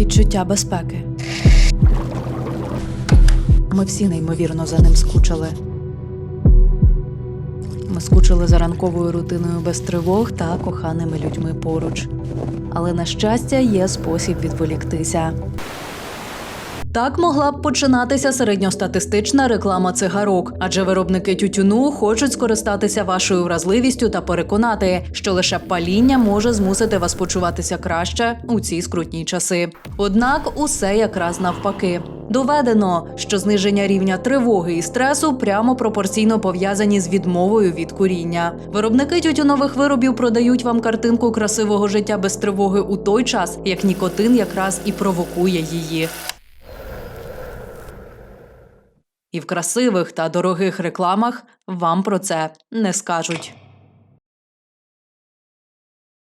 відчуття безпеки. Ми всі неймовірно за ним скучили. Ми скучили за ранковою рутиною без тривог та коханими людьми поруч. Але на щастя, є спосіб відволіктися. Так могла б починатися середньостатистична реклама цигарок, адже виробники тютюну хочуть скористатися вашою вразливістю та переконати, що лише паління може змусити вас почуватися краще у ці скрутні часи. Однак усе якраз навпаки. Доведено, що зниження рівня тривоги і стресу прямо пропорційно пов'язані з відмовою від куріння. Виробники тютюнових виробів продають вам картинку красивого життя без тривоги у той час, як нікотин якраз і провокує її. І в красивих та дорогих рекламах вам про це не скажуть.